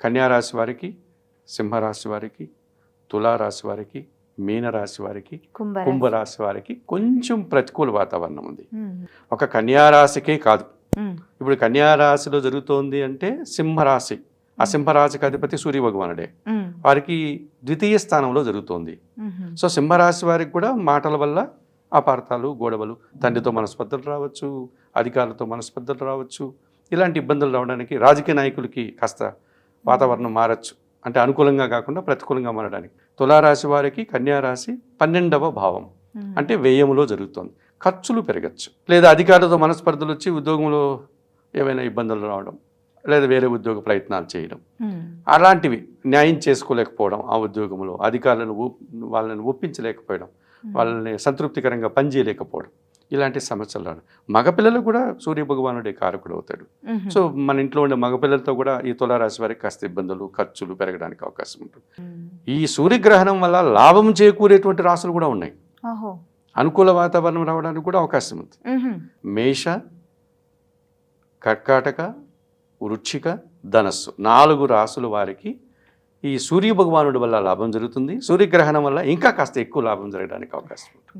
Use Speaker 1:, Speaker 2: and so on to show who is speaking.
Speaker 1: కన్యారాశి వారికి సింహరాశి వారికి తులారాశి వారికి మీనరాశి వారికి
Speaker 2: కుంభరాశి.
Speaker 1: వారికి కొంచెం ప్రతికూల వాతావరణం ఉంది. ఒక కన్యారాశికే కాదు. ఇప్పుడు కన్యారాశిలో జరుగుతోంది అంటే సింహరాశి. ఆ సింహరాశికి అధిపతి సూర్య భగవానుడే. వారికి ద్వితీయ స్థానంలో జరుగుతోంది. సో సింహరాశి వారికి కూడా మాటల వల్ల అపార్థాలు గొడవలు తండ్రితో మనస్పర్ధలు రావచ్చు అధికారులతో మనస్పర్ధలు రావచ్చు. ఇలాంటి ఇబ్బందులు రావడానికి రాజకీయ నాయకులకి కాస్త వాతావరణం మారచ్చు. అంటే అనుకూలంగా కాకుండా ప్రతికూలంగా మారడానికి. తులారాశి వారికి కన్యారాశి పన్నెండవ భావం. అంటే వ్యయములో జరుగుతుంది. ఖర్చులు పెరగచ్చు. లేదా అధికారులతో మనస్పర్ధలు వచ్చి ఉద్యోగంలో ఏమైనా ఇబ్బందులు రావడం లేదా వేరే ఉద్యోగ ప్రయత్నాలు చేయడం. అలాంటివి న్యాయం చేసుకోలేకపోవడం ఆ ఉద్యోగంలో. అధికారులను వాళ్ళని ఒప్పించలేకపోవడం వాళ్ళని సంతృప్తికరంగా పనిచేయలేకపోవడం. ఇలాంటి సమస్యలు మగపిల్లలు కూడా సూర్య భగవానుడే కారకుడు అవుతాడు. సో మన ఇంట్లో ఉండే మగపిల్లలతో కూడా ఈ తులారాశి వారికి కాస్త ఇబ్బందులు ఖర్చులు పెరగడానికి అవకాశం ఉంటుంది. ఈ సూర్యగ్రహణం వల్ల లాభం చేకూరేటువంటి రాసులు కూడా ఉన్నాయి. అనుకూల వాతావరణం రావడానికి కూడా అవకాశం ఉంది. మేష కర్కాటక వృచ్చిక ధనస్సు నాలుగు రాసుల వారికి ఈ సూర్య భగవానుడి వల్ల లాభం జరుగుతుంది. సూర్యగ్రహణం వల్ల ఇంకా కాస్త ఎక్కువ లాభం జరగడానికి అవకాశం ఉంటుంది.